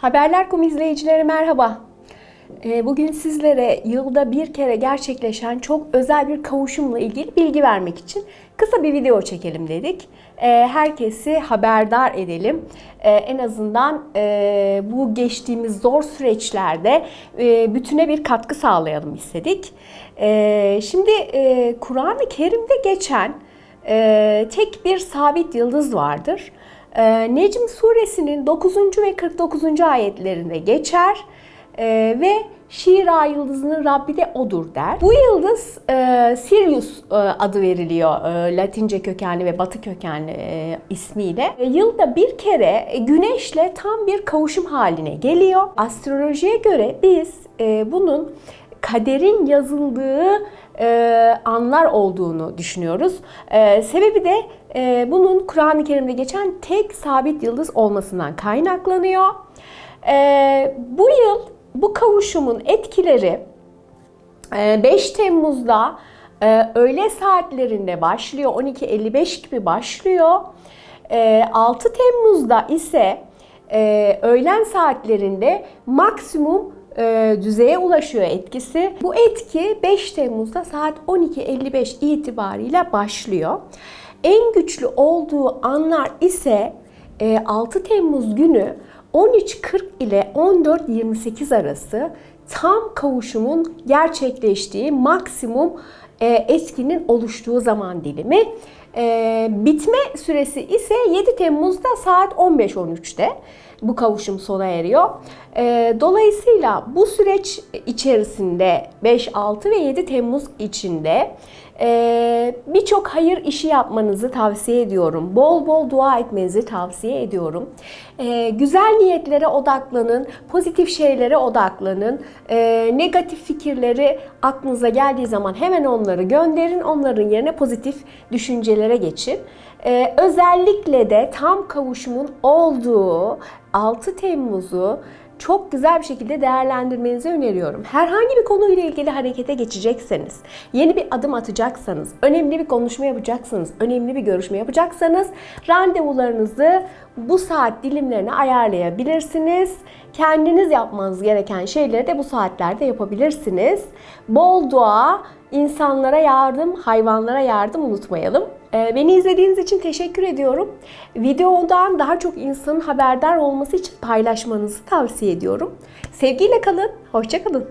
Haberler.com izleyicileri merhaba. Ee, Bugün sizlere yılda bir kere gerçekleşen çok özel bir kavuşumla ilgili bilgi vermek için kısa bir video çekelim dedik. Ee, Herkesi haberdar edelim. Ee, En azından e, bu geçtiğimiz zor süreçlerde e, bütüne bir katkı sağlayalım istedik. Şimdi e, Kur'an-ı Kerim'de geçen tek bir sabit yıldız vardır. Ee, Necm suresinin 9. ve 49. ayetlerinde geçer Ee, ve Şira yıldızının Rabbi de odur der. Bu yıldız e, Sirius e, adı veriliyor e, Latince kökenli ve Batı kökenli ismiyle. Yılda bir kere Güneşle tam bir kavuşum haline geliyor. Astrolojiye göre biz bunun kaderin yazıldığı e, anlar olduğunu düşünüyoruz. E, sebebi de e, bunun Kur'an-ı Kerim'de geçen tek sabit yıldız olmasından kaynaklanıyor. E, bu yıl bu kavuşumun etkileri e, 5 Temmuz'da e, öğle saatlerinde başlıyor. 12.55 gibi başlıyor. E, 6 Temmuz'da ise e, öğlen saatlerinde maksimum e, düzeye ulaşıyor etkisi. Bu etki 5 Temmuz'da saat 12.55 itibariyle başlıyor. En güçlü olduğu anlar ise e, 6 Temmuz günü 13.40 ile 14.28 arası tam kavuşumun gerçekleştiği maksimum etkinin oluştuğu zaman dilimi. E, bitme süresi ise 7 Temmuz'da saat 15.13'te bu kavuşum sona eriyor. E, dolayısıyla bu süreç içerisinde 5, 6 ve 7 Temmuz içinde birçok hayır işi yapmanızı tavsiye ediyorum. Bol bol dua etmenizi tavsiye ediyorum. E, güzel niyetlere odaklanın, pozitif şeylere odaklanın. E, negatif fikirleri aklınıza geldiği zaman hemen onları gönderin. Onların yerine pozitif düşüncelere geçin. Ee, özellikle de tam kavuşumun olduğu 6 Temmuz'u çok güzel bir şekilde değerlendirmenizi öneriyorum. Herhangi bir konuyla ilgili harekete geçecekseniz, yeni bir adım atacaksanız, önemli bir konuşma yapacaksanız, önemli bir görüşme yapacaksanız randevularınızı bu saat dilimlerine ayarlayabilirsiniz. Kendiniz yapmanız gereken şeyleri de bu saatlerde yapabilirsiniz. Bol dua, insanlara yardım, hayvanlara yardım unutmayalım. Ee, Beni izlediğiniz için teşekkür ediyorum. Videodan daha çok insanın haberdar olması için paylaşmanızı tavsiye ediyorum. Sevgiyle kalın, hoşça kalın.